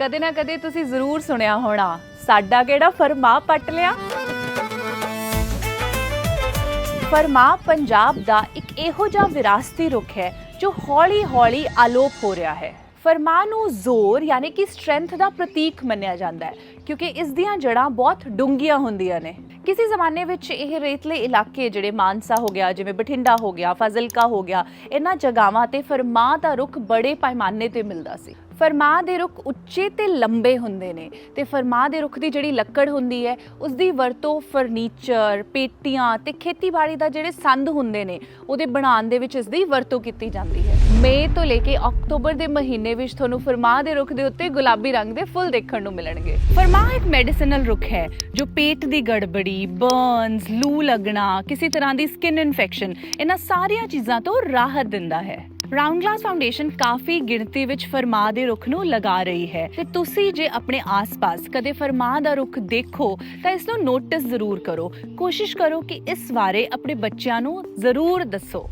ਕਦੇ ਨਾ ਕਦੇ ਤੁਸੀਂ ਜ਼ਰੂਰ ਸੁਣਿਆ ਹੋਣਾ। ਸਾਡਾ ਕਿਹੜਾ ਫਰਮਾ ਪੱਟ ਲਿਆ? ਫਰਮਾ ਪੰਜਾਬ ਦਾ ਇੱਕ ਇਹੋ ਜਿਹਾ ਵਿਰਾਸਤੀ ਰੁੱਖ ਹੈ, ਜੋ ਹੌਲੀ-ਹੌਲੀ ਆਲੋਪ ਹੋ ਰਿਹਾ ਹੈ। ਫਰਮਾ ਨੂੰ ਜ਼ੋਰ ਯਾਨੀ ਕਿ ਸਟਰੈਂਥ ਦਾ ਪ੍ਰਤੀਕ ਮੰਨਿਆ ਜਾਂਦਾ ਹੈ, ਕਿਉਂਕਿ ਇਸ ਦੀਆਂ ਜੜ੍ਹਾਂ ਬਹੁਤ ਡੂੰਘੀਆਂ ਹੁੰਦੀਆਂ ਨੇ। ਕਿਸੇ ਜ਼ਮਾਨੇ ਵਿੱਚ ਇਹ ਰੇਤਲੇ ਇਲਾਕੇ ਜਿਹੜੇ ਮਾਨਸਾ ਹੋ ਗਿਆ, ਜਿਵੇਂ ਬਠਿੰਡਾ ਹੋ ਗਿਆ, ਫਾਜ਼ਿਲਕਾ ਹੋ ਗਿਆ, ਇਹਨਾਂ ਜਗ੍ਹਾਵਾਂ ਤੇ ਫਰਮਾ ਦਾ ਰੁੱਖ ਬੜੇ ਪੈਮਾਨੇ ਤੇ ਮਿਲਦਾ ਸੀ। ਫਰਮਾ ਦੇ ਰੁੱਖ ਉੱਚੇ ਤੇ ਲੰਬੇ ਹੁੰਦੇ ਨੇ ਤੇ ਫਰਮਾ ਦੇ ਰੁੱਖ ਦੀ ਜਿਹੜੀ ਲੱਕੜ ਹੁੰਦੀ ਹੈ ਉਸ ਦੀ ਵਰਤੋਂ ਫਰਨੀਚਰ, ਪੇਟੀਆਂ ਤੇ ਖੇਤੀਬਾੜੀ ਦਾ ਜਿਹੜੇ ਸੰਦ ਹੁੰਦੇ ਨੇ, ਉਹਦੇ ਬਣਾਉਣ ਦੇ ਵਿੱਚ ਇਸ ਦੀ ਵਰਤੋਂ ਕੀਤੀ ਜਾਂਦੀ ਹੈ। ਮਈ ਤੋਂ ਲੈ ਕੇ ਅਕਤੂਬਰ ਦੇ ਮਹੀਨੇ ਵਿੱਚ ਤੁਹਾਨੂੰ ਫਰਮਾ ਦੇ ਰੁੱਖ ਦੇ ਉੱਤੇ ਗੁਲਾਬੀ ਰੰਗ ਦੇ ਫੁੱਲ ਦੇਖਣ ਨੂੰ ਮਿਲਣਗੇ। ਫਰਮਾ ਇੱਕ ਮੈਡੀਸਿਨਲ ਰੁੱਖ ਹੈ, ਜੋ ਪੇਟ ਦੀ ਗੜਬੜੀ ਬਰਨਸ ਲੂ ਲੱਗਣਾ, ਕਿਸੇ ਤਰ੍ਹਾਂ ਦੀ ਸਕਿਨ ਇਨਫੈਕਸ਼ਨ ਇਹਨਾਂ ਸਾਰੀਆਂ ਚੀਜ਼ਾਂ ਤੋਂ ਰਾਹਤ ਦਿੰਦਾ ਹੈ। ਰਾਉਂਡ ਗਲਾਸ ਫਾਊਂਡੇਸ਼ਨ ਕਾਫੀ ਗਿਣਤੀ ਵਿੱਚ ਫਰਮਾ ਦੇ ਰੁੱਖ ਨੂੰ ਲਗਾ ਰਹੀ ਹੈ ਤੇ ਤੁਸੀਂ ਜੇ ਆਪਣੇ ਆਸ-ਪਾਸ ਕਦੇ ਫਰਮਾ ਦਾ ਰੁੱਖ ਦੇਖੋ, ਤਾਂ ਇਸ ਨੂੰ ਨੋਟਿਸ ਜ਼ਰੂਰ ਕਰੋ। ਕੋਸ਼ਿਸ਼ ਕਰੋ ਕਿ ਇਸ ਬਾਰੇ ਆਪਣੇ ਬੱਚਿਆਂ ਨੂੰ ਜ਼ਰੂਰ ਦੱਸੋ।